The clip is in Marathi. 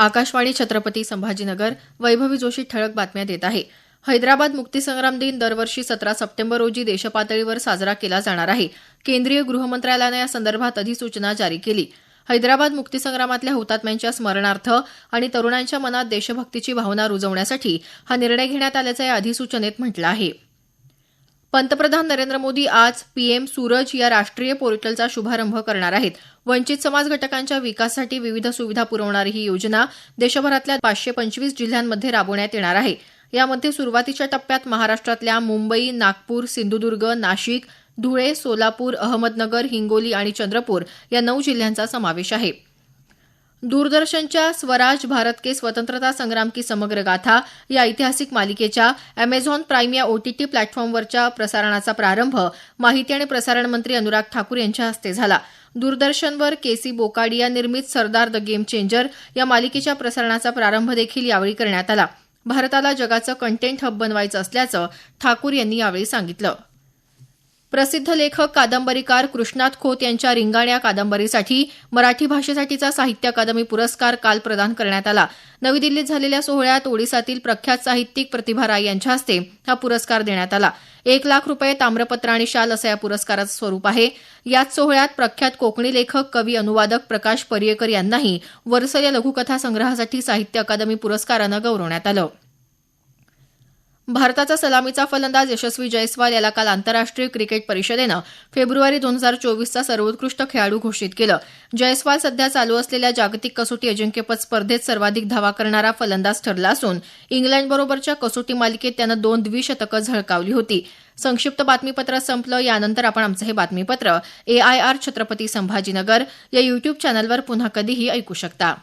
आकाशवाणी छत्रपती संभाजीनगर वैभवी जोशी ठळक बातम्या देत आहे. हैदराबाद मुक्तीसंग्राम दिन दरवर्षी सतरा सप्टेंबर रोजी देशपातळीवर साजरा केला जाणार आहे. केंद्रीय गृहमंत्रालयानं या संदर्भात अधिसूचना जारी केली. हैदराबाद मुक्तीसंग्रामातल्या हुतात्म्यांच्या स्मरणार्थ आणि तरुणांच्या मनात देशभक्तीची भावना रुजवण्यासाठी हा निर्णय घेण्यात आल्याचं या अधिसूचनेत म्हटलं आहे. पंतप्रधान नरेंद्र मोदी आज पीएम सूरज या राष्ट्रीय पोर्टलचा शुभारंभ करणार आहेत. वंचित समाज घटकांच्या विकासासाठी विविध सुविधा पुरवणारी ही योजना देशभरातल्या पाचशे पंचवीस जिल्ह्यांमध्ये राबवण्यात येणार आहे. यामध्ये सुरुवातीच्या टप्प्यात महाराष्ट्रातल्या मुंबई नागपूर सिंधुदुर्ग नाशिक धुळे सोलापूर अहमदनगर हिंगोली आणि चंद्रपूर या नऊ जिल्ह्यांचा समावेश आहे. दूरदर्शनच्या स्वराज भारत के स्वतंत्रता संग्राम की समग्र गाथा या ऐतिहासिक मालिकेच्या अमेझॉन प्राईम या ओटीटी प्लॅटफॉर्मवरच्या प्रसारणाचा प्रारंभ माहिती आणि प्रसारण मंत्री अनुराग ठाकूर यांच्या हस्ते झाला. दूरदर्शनवर के सी बोकाडिया निर्मित सरदार द गेम चेंजर या मालिकेच्या प्रसारणाचा प्रारंभ देखील यावेळी करण्यात आला. भारताला जगाचं कंटेंट हब बनवायचं असल्याचं ठाकूर यांनी यावेळी सांगितलं. प्रसिद्ध लेखक कादंबरीकार कृष्णात खोत यांच्या रिंगाण या कादंबरीसाठी मराठी भाषेसाठीचा साहित्य अकादमी पुरस्कार काल प्रदान करण्यात आला. नवी दिल्लीत झालेल्या सोहळ्यात ओडिसातील प्रख्यात साहित्यिक प्रतिभा राय यांच्या हस्ते हा पुरस्कार देण्यात आला. एक लाख रुपये ताम्रपत्र आणि शाल असं या पुरस्काराचं स्वरूप आहे. याच सोहळ्यात प्रख्यात कोकणी लेखक कवी अनुवादक प्रकाश पर्येकर यांनाही वर्सल या लघुकथा संग्रहासाठी साहित्य अकादमी पुरस्कारानं गौरवण्यात आलं. भारताचा सलामीचा फलंदाज यशस्वी जयस्वाल याला काल आंतरराष्ट्रीय क्रिकेट परिषदेनं फेब्रुवारी दोन हजार चोवीसचा सर्वोत्कृष्ट खेळाडू घोषित केलं. जयस्वाल सध्या चालू असलेल्या जागतिक कसोटी अजिंक्यपद स्पर्धेत सर्वाधिक धावा करणारा फलंदाज ठरला असून इंग्लंडबरोबरच्या कसोटी मालिकेत त्यानं दोन द्विशतकं झळकावली होती. संक्षिप्त बातमीपत्र संपलं. यानंतर आपण आमचं हे बातमीपत्र एआयआर छत्रपती संभाजीनगर या युट्यूब चॅनलवर पुन्हा कधीही ऐकू शकता.